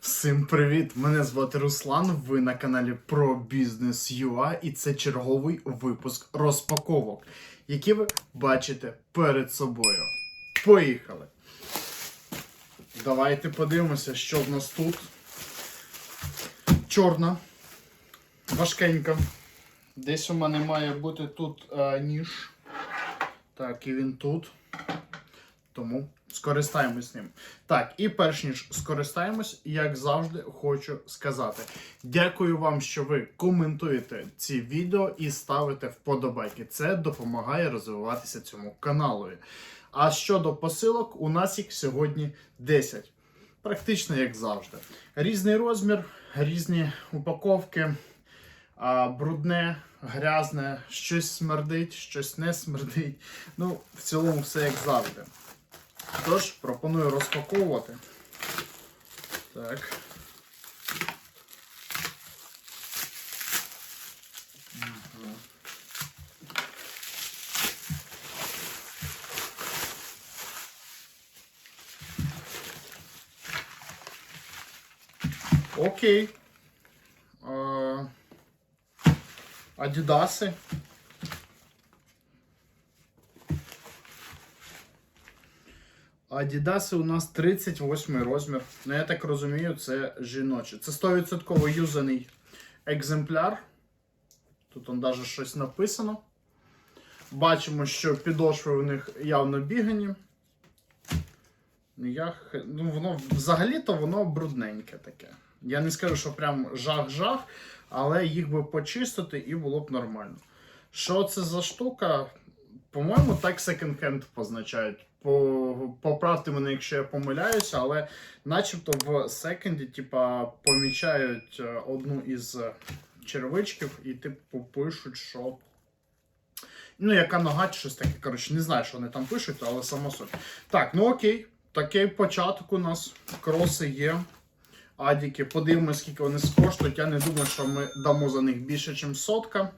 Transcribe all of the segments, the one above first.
Всім привіт! Мене звати Руслан. Ви на каналі про бізнес UA і це черговий випуск розпаковок, які ви бачите перед собою. Поїхали! Давайте подивимося, що в нас тут. Чорна, важкенька. Десь у мене має бути тут е, ніж. Так, і він тут. Тому скористаємось ним. Так, і перш ніж скористаємось, як завжди, хочу сказати: дякую вам, що ви коментуєте ці відео і ставите вподобайки. Це допомагає розвиватися цьому каналу. А щодо посилок, у нас їх сьогодні 10. Практично як завжди. Різний розмір, різні упаковки, брудне, грязне, щось смердить, щось не смердить. Ну, в цілому, все як завжди. Тож, пропоную розпаковувати. Так. Окей. Адідаси. Адідаси у нас 38 розмір. Ну, я так розумію, це жіночі. Це 100% юзаний екземпляр. Тут он навіть щось написано. Бачимо, що підошви у них явно бігані. Я, ну, воно взагалі-то воно брудненьке таке. Я не скажу, що прям жах-жах, але їх би почистити і було б нормально. Що це за штука? По-моєму, так секонд-хенд позначають. По, поправте мене, якщо я помиляюся, але начебто в секонді, типа, помічають е, одну із е, червичків і типу пишуть, що. Ну, яка нога чи щось таке. Коротше, не знаю, що вони там пишуть, але само собі. Так, ну окей. Такий початок у нас. Кроси є. Адіки, подивимось, скільки вони коштують. Я не думаю, що ми дамо за них більше, ніж сотка.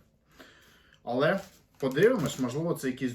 Але подивимось, можливо, це якісь